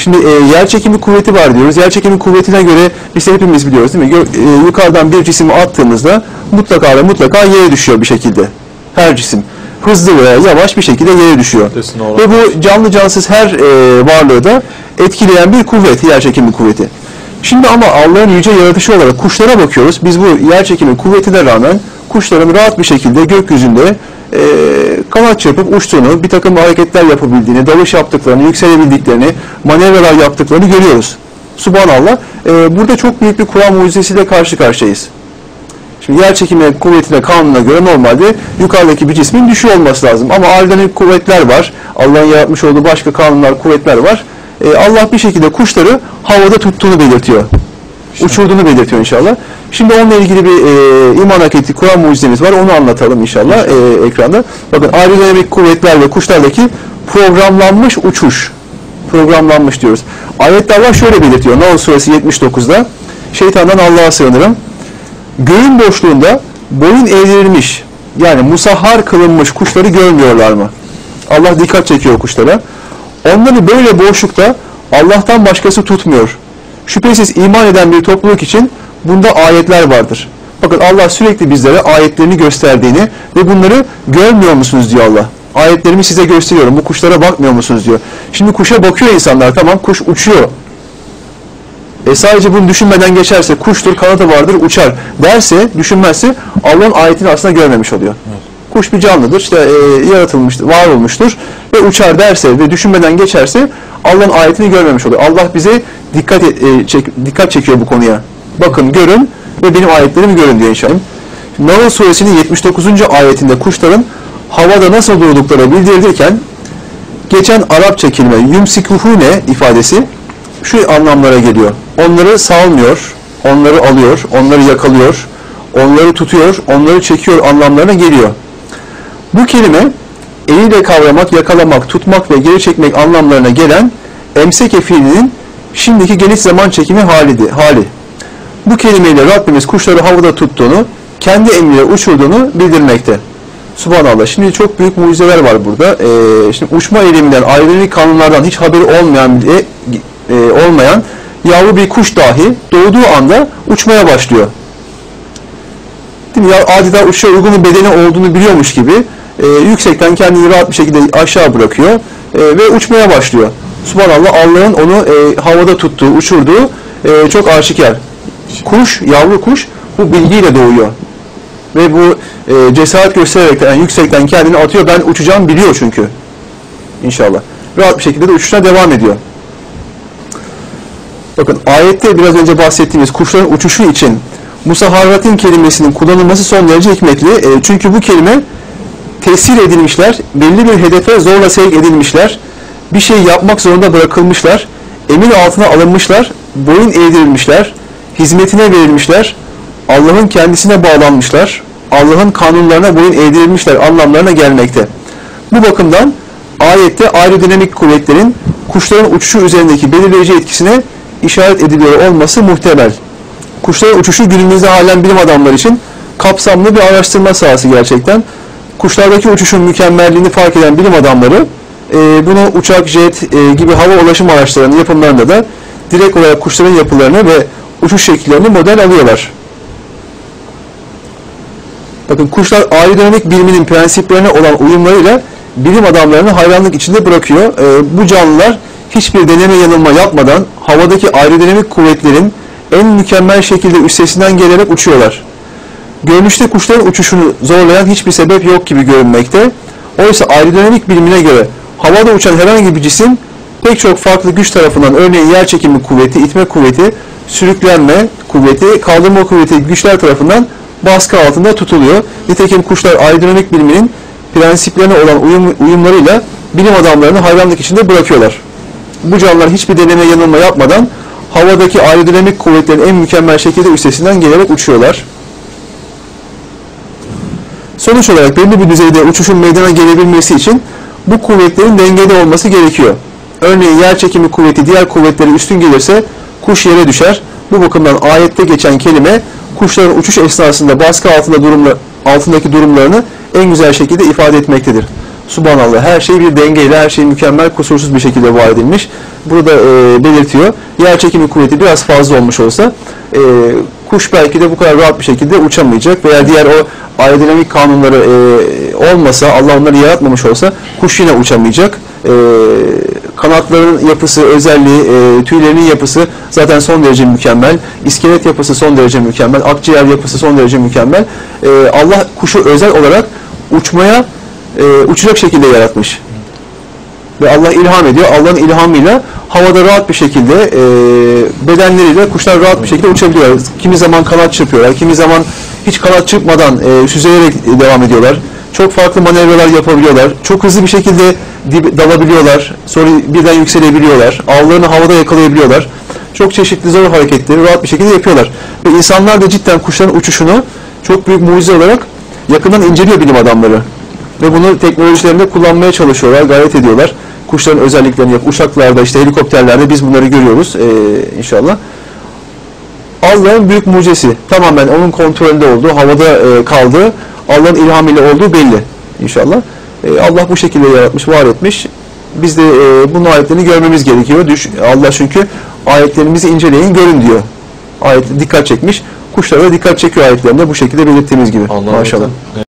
Şimdi e, yer çekimi kuvveti var diyoruz. Yer çekimi kuvvetine göre biz hepimiz biliyoruz değil mi? Gö- e, yukarıdan bir cisimi attığımızda mutlaka ve mutlaka yere düşüyor bir şekilde. Her cisim. Hızlı veya yavaş bir şekilde yere düşüyor. Ve bu canlı cansız her e, varlığı da etkileyen bir kuvvet, yer çekimi kuvveti. Şimdi ama Allah'ın yüce yaratışı olarak kuşlara bakıyoruz. Biz bu yer çekimi kuvvetine rağmen kuşların rahat bir şekilde gökyüzünde e, kanat çırpıp uçtuğunu, bir takım hareketler yapabildiğini, dalış yaptıklarını, yükselebildiklerini, manevralar yaptıklarını görüyoruz. Subhanallah. E, burada çok büyük bir Kur'an mucizesiyle karşı karşıyayız. Şimdi yer çekimi kuvvetine, kanuna göre normalde yukarıdaki bir cismin düşüyor olması lazım. Ama aerodinamik kuvvetler var. Allah'ın yaratmış olduğu başka kanunlar, kuvvetler var. E, Allah bir şekilde kuşları havada tuttuğunu belirtiyor. Uçurduğunu belirtiyor inşallah. Şimdi onunla ilgili bir e, iman ettiği Kur'an mucizemiz var. Onu anlatalım inşallah e, ekranda. Bakın aerodinamik kuvvetler ve kuşlardaki programlanmış uçuş. Programlanmış diyoruz. Ayette Allah şöyle belirtiyor. Nahl suresi 79'da. Şeytandan Allah'a sığınırım. Göğün boşluğunda boyun eğrilmiş yani musahhar kılınmış kuşları görmüyorlar mı? Allah dikkat çekiyor kuşlara. Onları böyle boşlukta Allah'tan başkası tutmuyor. Şüphesiz iman eden bir topluluk için bunda ayetler vardır. Bakın Allah sürekli bizlere ayetlerini gösterdiğini ve bunları görmüyor musunuz diyor Allah. Ayetlerimi size gösteriyorum. Bu kuşlara bakmıyor musunuz diyor. Şimdi kuşa bakıyor insanlar. Tamam kuş uçuyor. E sadece bunu düşünmeden geçerse kuştur, kanadı vardır, uçar derse, düşünmezse Allah'ın ayetini aslında görmemiş oluyor. Kuş bir canlıdır, işte e, yaratılmıştır, var olmuştur ve uçar derse ve düşünmeden geçerse Allah'ın ayetini görmemiş oluyor. Allah bize dikkat e, çek- dikkat çekiyor bu konuya. Bakın, görün ve benim ayetlerimi görün diyor inşallah. Nahl suresinin 79. ayetinde kuşların havada nasıl durdukları bildirilirken geçen Arapça kelime yumsikuhune ifadesi şu anlamlara geliyor. Onları salmıyor, onları alıyor, onları yakalıyor, onları tutuyor, onları çekiyor anlamlarına geliyor. Bu kelime eliyle kavramak, yakalamak, tutmak ve geri çekmek anlamlarına gelen emseke fiilinin şimdiki geniş zaman çekimi halidi, hali. Bu kelimeyle Rabbimiz kuşları havada tuttuğunu, kendi emriyle uçurduğunu bildirmekte. Subhanallah. Şimdi çok büyük mucizeler var burada. Ee, şimdi uçma eğiliminden, ayrılık kanunlardan hiç haberi olmayan bile, e, olmayan yavru bir kuş dahi doğduğu anda uçmaya başlıyor. Değil mi? Ya adeta uçuşa uygun bir bedeni olduğunu biliyormuş gibi e, yüksekten kendini rahat bir şekilde aşağı bırakıyor e, ve uçmaya başlıyor. Subhanallah Allah'ın onu e, havada tuttuğu, uçurduğu e, çok aşikar. Kuş, yavru kuş bu bilgiyle doğuyor. Ve bu e, cesaret göstererek yani yüksekten kendini atıyor. Ben uçacağım biliyor çünkü. İnşallah. Rahat bir şekilde de uçuşuna devam ediyor. Bakın ayette biraz önce bahsettiğimiz kuşların uçuşu için musaharratin kelimesinin kullanılması son derece hikmetli. E, çünkü bu kelime tesir edilmişler, belli bir hedefe zorla sevk edilmişler, bir şey yapmak zorunda bırakılmışlar, emir altına alınmışlar, boyun eğdirilmişler, hizmetine verilmişler, Allah'ın kendisine bağlanmışlar, Allah'ın kanunlarına boyun eğdirilmişler anlamlarına gelmekte. Bu bakımdan ayette aerodinamik kuvvetlerin kuşların uçuşu üzerindeki belirleyici etkisine işaret ediliyor olması muhtemel. Kuşların uçuşu günümüzde halen bilim adamları için kapsamlı bir araştırma sahası gerçekten. Kuşlardaki uçuşun mükemmelliğini fark eden bilim adamları e, bunu uçak, jet e, gibi hava ulaşım araçlarının yapımlarında da direkt olarak kuşların yapılarını ve uçuş şekillerini model alıyorlar. Bakın kuşlar aerodinamik biliminin prensiplerine olan uyumlarıyla bilim adamlarını hayranlık içinde bırakıyor. Ee, bu canlılar hiçbir deneme yanılma yapmadan havadaki aerodinamik kuvvetlerin en mükemmel şekilde üstesinden gelerek uçuyorlar. Görünüşte kuşların uçuşunu zorlayan hiçbir sebep yok gibi görünmekte. Oysa aerodinamik bilimine göre havada uçan herhangi bir cisim pek çok farklı güç tarafından örneğin yer çekimi kuvveti, itme kuvveti, sürüklenme kuvveti, kaldırma kuvveti güçler tarafından baskı altında tutuluyor. Nitekim kuşlar aerodinamik biliminin prensiplerine olan uyum, uyumlarıyla bilim adamlarını hayranlık içinde bırakıyorlar. Bu canlılar hiçbir deneme yanılma yapmadan havadaki aerodinamik kuvvetlerin en mükemmel şekilde üstesinden gelerek uçuyorlar. Sonuç olarak belli bir düzeyde uçuşun meydana gelebilmesi için bu kuvvetlerin dengede olması gerekiyor. Örneğin yer çekimi kuvveti diğer kuvvetleri üstün gelirse kuş yere düşer. Bu bakımdan ayette geçen kelime kuşların uçuş esnasında baskı altında durumla, altındaki durumlarını en güzel şekilde ifade etmektedir. Subhanallah her şey bir dengeyle, her şey mükemmel, kusursuz bir şekilde var edilmiş. Burada e, belirtiyor. Yer çekimi kuvveti biraz fazla olmuş olsa e, kuş belki de bu kadar rahat bir şekilde uçamayacak veya diğer o aerodinamik kanunları e, olmasa, Allah onları yaratmamış olsa kuş yine uçamayacak. E, kanatların yapısı, özelliği, e, tüylerinin yapısı zaten son derece mükemmel. İskelet yapısı son derece mükemmel. Akciğer yapısı son derece mükemmel. E, Allah kuşu özel olarak uçmaya e, uçacak şekilde yaratmış. Ve Allah ilham ediyor. Allah'ın ilhamıyla havada rahat bir şekilde e, bedenleriyle kuşlar rahat bir şekilde uçabiliyorlar. Kimi zaman kanat çırpıyorlar, kimi zaman hiç kanat çırpmadan e, süzülerek devam ediyorlar. Çok farklı manevralar yapabiliyorlar. Çok hızlı bir şekilde dalabiliyorlar. Sonra birden yükselebiliyorlar. Avlarını havada yakalayabiliyorlar. Çok çeşitli zor hareketleri rahat bir şekilde yapıyorlar. Ve insanlar da cidden kuşların uçuşunu çok büyük mucize olarak yakından inceliyor bilim adamları. Ve bunu teknolojilerinde kullanmaya çalışıyorlar, gayret ediyorlar. Kuşların özelliklerini yap. Uçaklarda, işte helikopterlerde biz bunları görüyoruz ee, inşallah. Allah'ın büyük mucizesi. Tamamen onun kontrolünde olduğu, havada e, kaldığı, Allah'ın ilhamıyla olduğu belli inşallah. E, Allah bu şekilde yaratmış, var etmiş. Biz de e, bunun ayetlerini görmemiz gerekiyor. Düş, Allah çünkü ayetlerimizi inceleyin, görün diyor. Ayet dikkat çekmiş. Kuşlara dikkat çekiyor ayetlerinde bu şekilde belirttiğimiz gibi. Allah Maşallah. zaten-